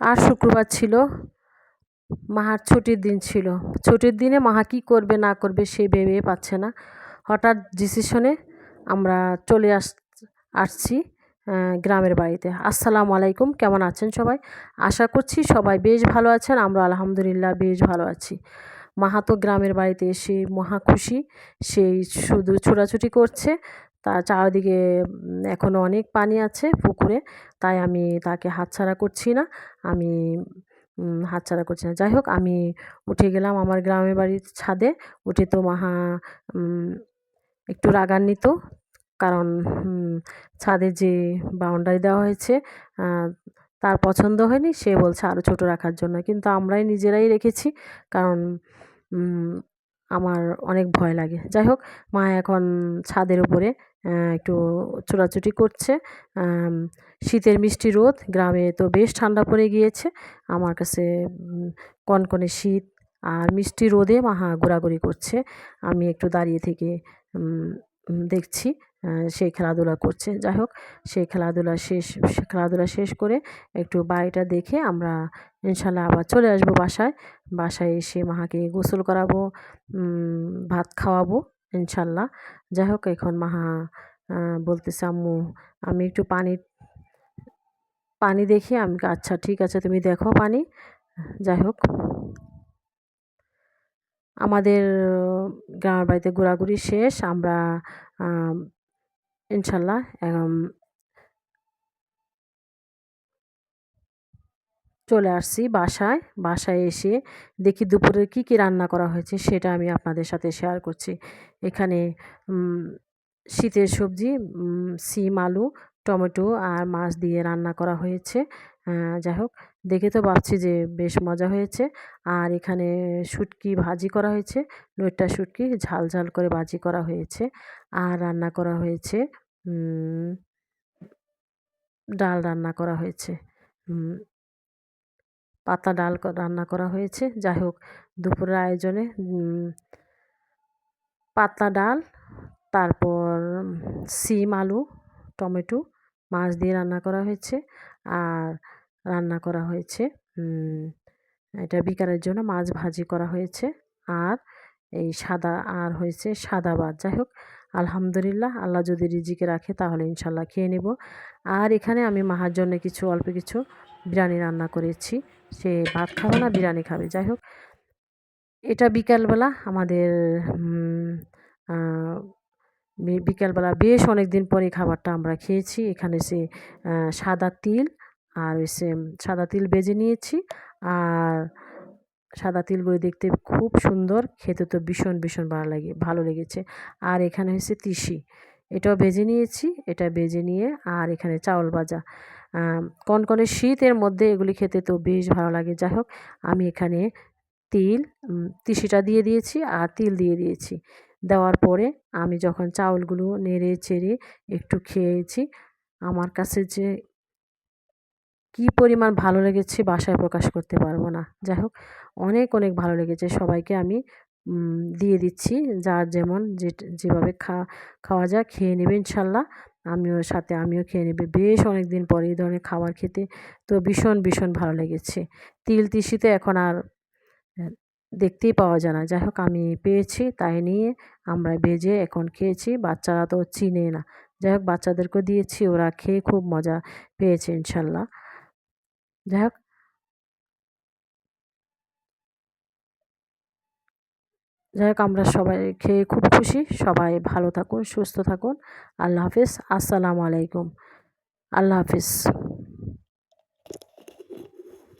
আর শুক্রবার ছিল। মাহার ছুটির দিন ছিল। ছুটির দিনে মাহা কী করবে, না করবে সে ভেবে পাচ্ছে না। হঠাৎ ডিসিশনে আমরা চলে আস, আসছি গ্রামের বাড়িতে। আসসালামু আলাইকুম, কেমন আছেন সবাই? আশা করছি সবাই বেশ ভালো আছেন, আমরা আলহামদুলিল্লাহ বেশ ভালো আছি। মাহাতো গ্রামের বাড়িতে এসে মহা খুশি। সেই শুধু ছোটাছুটি করছে তার চারিদিকে এখনও অনেক পানি আছে পুকুরে, তাই আমি তাকে হাতছাড়া করছি না। আমি হাতছাড়া করছি না। যাই হোক, আমি উঠে গেলাম আমার গ্রামের বাড়ির ছাদে। উঠে তো মাহা একটু রাগান্বিত, কারণ ছাদে যে বাউন্ডারি দেওয়া হয়েছে তার পছন্দ হয়নি। সে বলছে আরও ছোটো রাখার জন্য। কিন্তু আমরাই নিজেরাই রেখেছি, কারণ আমার অনেক ভয় লাগে। যাই হোক মা এখন ছাদের উপরে একটু ছোটাছুটি করছে। শীতের মিষ্টি রোদ, গ্রামে তো বেশ ঠান্ডা পড়ে গিয়েছে। আমার কাছে কনকনে শীত আর মিষ্টি রোদে মাহা ঘোরাঘুরি করছে। আমি একটু দাঁড়িয়ে থেকে দেখছি। সেই খেলাধুলা করছে। যাই হোক, সেই খেলাধুলা শেষ খেলাধুলা শেষ করে একটু বাড়িটা দেখে আমরা ইনশাল্লাহ আবার চলে আসব বাসায়। বাসায় এসে মাহাকে গোসল করাবো ভাত খাওয়াবো ইনশাল্লাহ। যাই হোক, এখন মাহা বলতেছে, আম্মু, আমি একটু পানি পানি দেখি। আমি আচ্ছা ঠিক আছে, তুমি দেখো পানি। যাই হোক, আমাদের গ্রামের বাড়িতে ঘোরাঘুরি শেষ। আমরা ইনশাল্লাহ চলে আসছি বাসায়। বাসায় এসে দেখি দুপুরে কি কি রান্না করা হয়েছে, সেটা আমি আপনাদের সাথে শেয়ার করছি। এখানে শীতের সবজি সিম, আলু টমেটো আর মাছ দিয়ে রান্না করা হয়েছে। যাই হোক দেখে তো ভাবছি যে বেশ মজা হয়েছে। আর এখানে শুটকি ভাজি করা হয়েছে, লোটটা শুটকি ঝাল ঝাল করে ভাজি করা হয়েছে। আর রান্না করা হয়েছে ডাল রান্না করা হয়েছে। পাতা ডাল রান্না করা হয়েছে। যাই হোক দুপুরের আয়োজনে পাতা ডাল, তারপর সিম, আলু, টমেটো মাছ দিয়ে রান্না করা হয়েছে। আর রান্না করা হয়েছে এটা বিকালের জন্য মাছ ভাজি করা হয়েছে। আর এই সাদা, আর হয়েছে সাদা ভাত। যাই হোক, আলহামদুলিল্লাহ, আল্লাহ যদি রিজিকে রাখে তাহলে ইনশাল্লাহ খেয়ে নেব। আর এখানে আমি মাহার জন্য কিছু, অল্প কিছু বিরিয়ানি রান্না করেছি। সে ভাত খাবে না, বিরিয়ানি খাবে। যাই হোক, এটা বিকালবেলা আমাদের বিকালবেলা বেশ অনেক দিন পরে খাবারটা আমরা খেয়েছি। এখানে সে সাদা তিল আর সে সাদা তিল বেজে নিয়েছি। আর সাদা তিলগুলো দেখতে খুব সুন্দর। খেতে তো ভীষণ ভীষণ ভালো লাগে, ভালো লেগেছে। আর এখানে হয়েছে তিসি। এটাও বেজে নিয়েছি, এটা বেজে নিয়ে আর এখানে চাউল ভাজা। কনকনে শীতের মধ্যে এগুলি খেতে তো বেশ ভালো লাগে। যাই হোক, আমি এখানে তিল তিসিটা দিয়ে দিয়েছি আর তিল দিয়ে দিয়েছি। দেওয়ার পরে আমি যখন চাউলগুলো নেড়ে চেড়ে একটু খেয়েছি, আমার কাছে যে কি পরিমাণ ভালো লেগেছে বাসায় প্রকাশ করতে পারব না। যাই হোক, অনেক অনেক ভালো লেগেছে। সবাইকে আমি দিয়ে দিচ্ছি। যার যেমন যে যেভাবে খা, খাওয়া যায় খেয়ে নেবে ইনশাল্লাহ। আমিও সাথে, আমিও খেয়ে নেবে। বেশ অনেক দিন পরে এই ধরনের খাবার খেতে তো ভীষণ ভীষণ ভালো লেগেছে। তিল তিসিতে এখন আর দেখতেই পাওয়া যায় না। যাই হোক, আমি পেয়েছি, তাই নিয়ে আমরা ভেজে এখন খেয়েছি। বাচ্চারা তো চিনে না। যাই হোক, বাচ্চাদেরকেও দিয়েছি, ওরা খেয়ে খুব মজা পেয়েছে, ইনশাল্লাহ। যাই হোক। যাই হোক, আমরা সবাই খেয়ে খুব খুশি। সবাই ভালো থাকুন, সুস্থ থাকুন। আল্লাহ হাফিজ। আসসালামু আলাইকুম। আল্লাহ হাফিজ।